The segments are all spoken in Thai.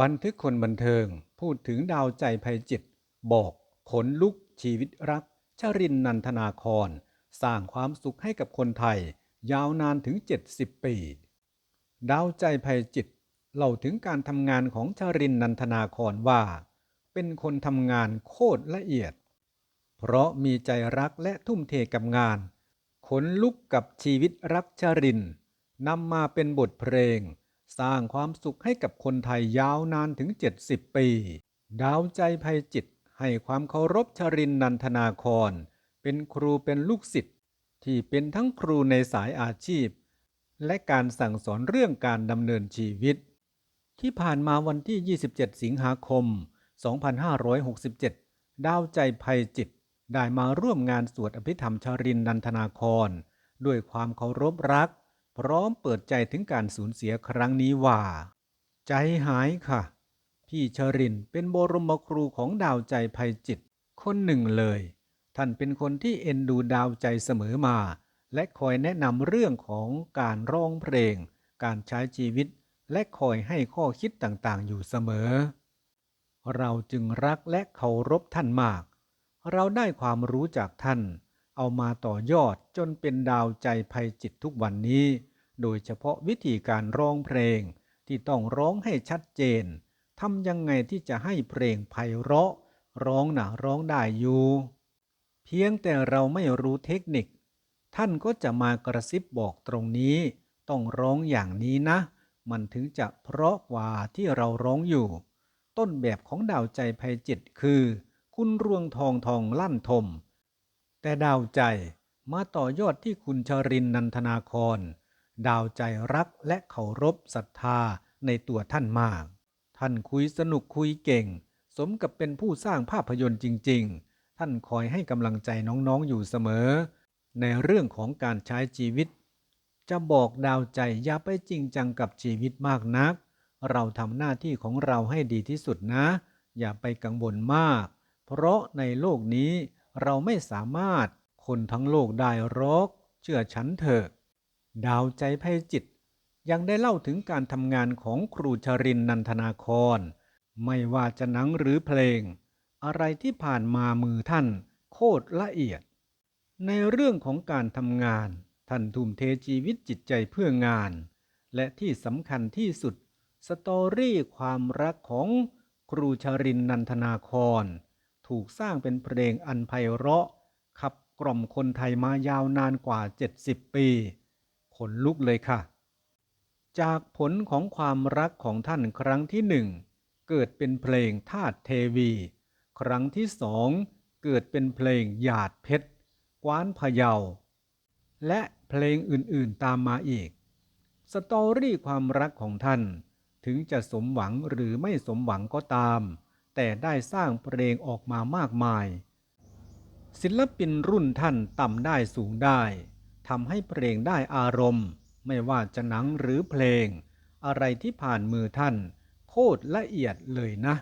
บันทึกคนบันเทิงพูดถึงดาวใจภัยจิต บอกขนลุกชีวิตรัก ชรินนันทนาคร สร้างความสุขให้กับคนไทย ยาวนานถึง 70 ปี ดาวใจภัยจิตเล่าถึงการทำงานของชรินนันทนาครว่า เป็นคนทำงานโคตรละเอียด เพราะมีใจรักและทุ่มเทกับงาน ขนลุกกับชีวิตรักชรินนำมาเป็นบทเพลง สร้างความสุขให้กับคนไทยยาวนานถึง 70 ปี ดาวใจภัยจิต ให้ความเคารพชรินนันทนาคร เป็นครูเป็นลูกศิษย์ที่เป็นทั้งครูในสายอาชีพ และการสั่งสอนเรื่องการดำเนินชีวิต ที่ผ่านมาวันที่ 27 สิงหาคม 2567 ดาวใจภัยจิต ได้มาร่วมงานสวดอภิธรรมชรินนันทนาคร ด้วยความเคารพรัก พร้อมเปิดใจถึงการสูญเสียครั้งนี้ว่า ใจหายค่ะ พี่ชรินเป็นบรมครูของดาวใจภัยจิต คนหนึ่งเลย ท่านเป็นคนที่เอ็นดูดาวใจเสมอมา และคอยแนะนำเรื่องของการร้องเพลง การใช้ชีวิต และคอยให้ข้อคิดต่างๆ อยู่เสมอ เราจึงรักและเคารพท่านมาก เราได้ความรู้จากท่าน เอามาต่อยอดจนเป็นดาวใจภัยจิตทุกวันนี้ โดยเฉพาะวิธีการร้องเพลงที่ต้องร้องให้ชัดเจนทำยังไงที่จะให้เพลงไพเราะ ร้องนะร้องได้อยู่ เพียงแต่เราไม่รู้เทคนิค ท่านก็จะมากระซิบบอกตรงนี้ ต้องร้องอย่างนี้นะ มันถึงจะเพราะกว่าที่เราร้องอยู่ ต้นแบบของดาวใจภัยจิตคือ คุณรวงทองทองลั่นทม แต่ดาวใจมาต่อยอดที่คุณชรินนันทนาครดาวใจรักและเคารพศรัทธาในตัวท่านมาก ท่านคุยสนุกคุยเก่ง สมกับเป็นผู้สร้างภาพยนตร์จริง ๆ ท่านคอยให้กำลังใจน้องๆอยู่เสมอ ในเรื่องของการใช้ชีวิต จะบอกดาวใจอย่าไปจริงจังกับชีวิตมากนัก เราทำหน้าที่ของเราให้ดีที่สุดนะ อย่าไปกังวลมาก เพราะในโลกนี้ เราไม่สามารถคนทั้งโลกได้รอกเชื่อฉันเถอะ ดาวใจภัยจิต ยังได้เล่าถึงการทำงานของครูชรินนันทนาคร ไม่ว่าจะหนังหรือเพลง อะไรที่ผ่านมามือท่าน โคตรละเอียด ในเรื่องของการทำงาน ท่านทุ่มเทชีวิตจิตใจเพื่องาน และที่สำคัญที่สุด สตอรี่ความรักของครูชรินนันทนาคร ถูกสร้างเป็นเพลงอันไพเราะ ขับกล่อมคนไทยมายาวนานกว่า 70 ปี ขนลุกเลยค่ะ จากผลของความรักของท่านครั้งที่หนึ่งเกิดเป็นเพลงทาตุเทวี ครั้งที่สองเกิดเป็นเพลงหยาดเพชร กว้านพะเยา และเพลงอื่นๆตามมาอีก สตอรี่ความรักของท่านถึงจะสมหวังหรือไม่สมหวังก็ตาม แต่ได้สร้างเพลงออกมามากมาย ศิลปินรุ่นท่านต่ำได้สูงได้ทำให้เพลงได้อารมณ์ ไม่ว่าจะหนังหรือเพลง อะไรที่ผ่านมือท่าน โคตรละเอียดเลยนะ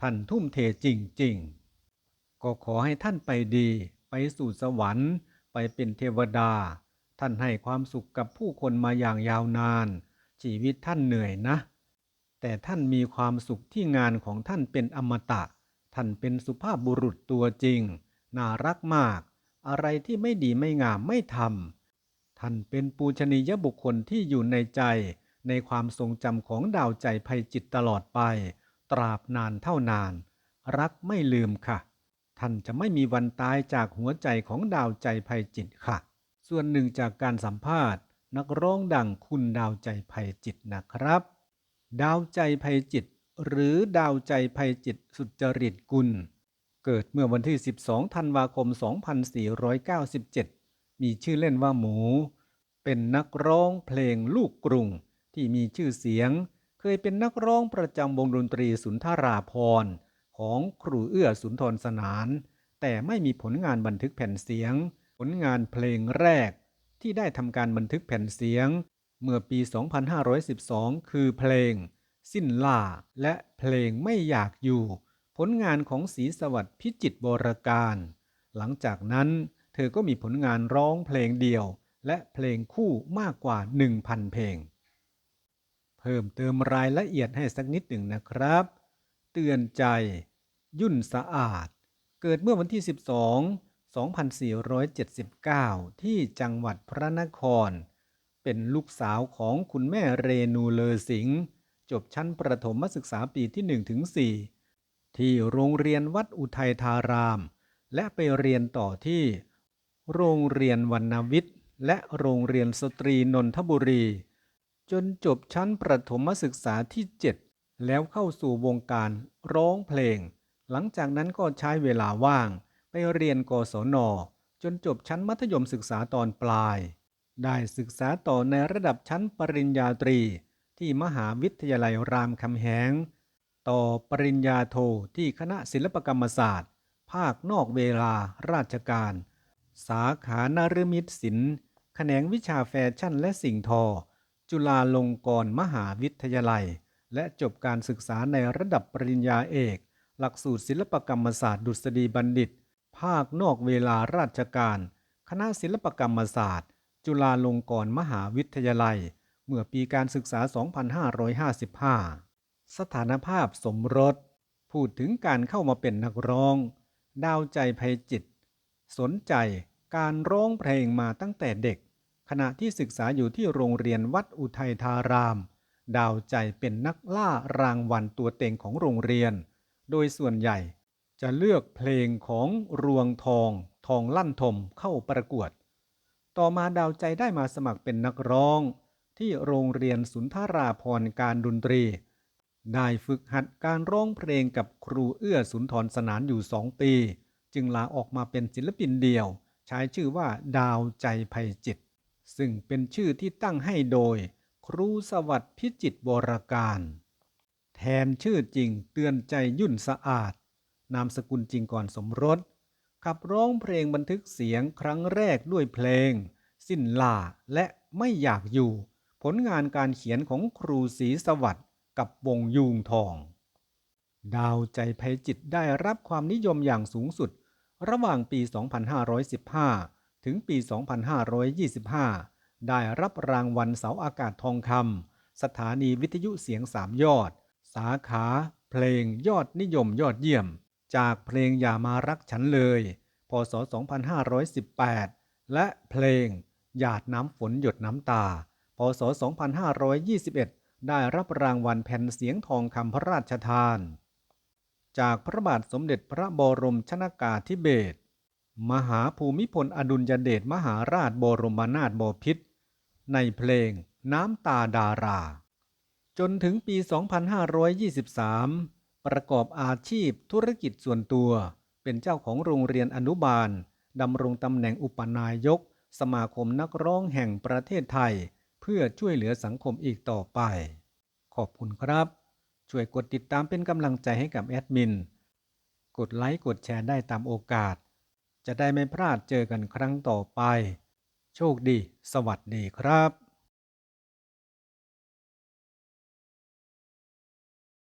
ท่านทุ่มเทจริงๆ ก็ขอให้ท่านไปดี ไปสู่สวรรค์ ไปเป็นเทวดา ท่านให้ความสุขกับผู้คนมาอย่างยาวนาน ชีวิตท่านเหนื่อยนะ แต่ท่านมีความสุขที่งานของท่านเป็นอมตะ ท่านเป็นสุภาพบุรุษตัวจริง น่ารักมาก อะไรที่ไม่ดีไม่งามไม่ทำท่านเป็นปูชนียบุคคลที่อยู่ในใจ ในความทรงจำของดาวใจภัยจิตตลอดไป ตราบนานเท่านาน รักไม่ลืมค่ะ ท่านจะไม่มีวันตายจากหัวใจของดาวใจภัยจิตค่ะ ส่วนหนึ่งจากการสัมภาษณ์ นักร้องดังคุณดาวใจภัยจิตนะครับ ดาวใจภัยจิต หรือดาวใจภัยจิตสุจริตกุล เกิดเมื่อวันที่ 12 ธันวาคม 2497 มีชื่อเล่นว่าหมู เป็นนักร้องเพลงลูกกรุง ที่มีชื่อเสียง เคยเป็นนักร้องประจำวงดนตรีสุนทราพรของครูเอื้อสุนทรสนาน แต่ไม่มีผลงานบันทึกแผ่นเสียง ผลงานเพลงแรกที่ได้ทำการบันทึกแผ่นเสียง เมื่อปี 2512 คือเพลง สิ้นล่า และเพลงไม่อยากอยู่ ผลงานของศรีสวัสดิ์พิจิตรบรการ หลังจากนั้นเธอก็มีผลงานร้องเพลงเดียว และเพลงคู่มากกว่า 1,000 เพลงเพเพิ่มเติมรายละเอียดให้สักนิดหนึ่งนะครับ เตือนใจ ยุ่นสะอาด เกิดเมื่อวันที่ 12 2479 ที่จังหวัดพระนคร เป็นลูกสาวของคุณแม่เรนูเลอสิงห์จบชั้นประถมศึกษาปีที่1ถึง4ที่โรงเรียนวัดอุทัยธาราม และไปเรียนต่อที่ โรงเรียนวรรณวิทย์ และโรงเรียนสตรีนนทบุรี จนจบชั้นประถมศึกษาที่ 7 แล้วเข้าสู่วงการร้องเพลง หลังจากนั้นก็ใช้เวลาว่าง ไปเรียนกศน จนจบชั้นมัธยมศึกษาตอนปลาย ได้ศึกษาต่อในระดับชั้นปริญญาตรี ที่มหาวิทยาลัยรามคำแหง ต่อปริญญาโทที่คณะศิลปกรรมศาสตร์ ภาคนอกเวลาราชการ สาขานารมิตศิลป์แขนงวิชาแฟชั่นและสิ่งทอ จุฬาลงกรณ์มหาวิทยาลัย และจบการศึกษาในระดับปริญญาเอก หลักสูตรศิลปกรรมศาสตร์ดุษฎีบัณฑิต ภาคนอกเวลาราชการ คณะศิลปกรรมศาสตร์ จุฬาลงกรณ์มหาวิทยาลัย เมื่อปีการศึกษา 2555 สถานภาพสมรส พูดถึงการเข้ามาเป็นนักร้อง ดาวใจภัยจิต สนใจการร้องเพลงมาตั้งแต่เด็ก ขณะที่ศึกษาอยู่ที่โรงเรียนวัดอุทัยธาราม ดาวใจเป็นนักล่ารางวัลตัวเต็งของโรงเรียน โดยส่วนใหญ่จะเลือกเพลงของรวงทอง ทองลั่นทมเข้าประกวด ต่อมาดาวใจได้มาสมัครเป็นนักร้อง ที่โรงเรียนสุนทราพรการดนตรี ได้ฝึกหัดการร้องเพลงกับครูเอื้อสุนทรสนานอยู่สองปี จึงลาออกมาเป็นศิลปินเดี่ยว ใช้ชื่อว่าดาวใจภัยจิต ซึ่งเป็นชื่อที่ตั้งให้โดย ครูสวัสดิ์พิจิตรวรการ แทนชื่อจริงเตือนใจยุ่นสะอาด นามสกุลจริงก่อนสมรส ขับร้องเพลงบันทึกเสียงครั้งแรกด้วยเพลง สิ้นลาและไม่อยากอยู่ ผลงานการเขียนของครูศรีสวัสดิ์กับวงยูงทอง ดาวใจภัยจิตได้รับความนิยมอย่างสูงสุด ระหว่างปี 2515 ถึงปี 2525 ได้รับรางวัลเสาอากาศทองคำสถานีวิทยุเสียงสามยอด สาขา เพลงยอดนิยมยอดเยี่ยม จากเพลงอย่ามารักฉันเลย พศ 2518 และเพลงหยาดน้ำฝนหยดน้ำตา พศ 2521 ได้รับรางวัลแผ่นเสียงทองคำพระราชทาน จากพระบาทสมเด็จพระบรมชนากาธิเบศรมหาภูมิพลอดุลยเดชมหาราชบรมนาถบพิตรในเพลงน้ำตาดารา จนถึงปี 2523 ประกอบอาชีพธุรกิจส่วนตัว เป็นเจ้าของโรงเรียนอนุบาลดำรงตำแหน่งอุปนายก สมาคมนักร้องแห่งประเทศไทย เพื่อช่วยเหลือสังคมอีกต่อไป ขอบคุณครับ ช่วยกดติดตามเป็นกำลังใจให้กับแอดมิน กดไลค์กดแชร์ได้ตามโอกาส จะได้ไม่พลาดเจอกันครั้งต่อไป โชคดี สวัสดีครับ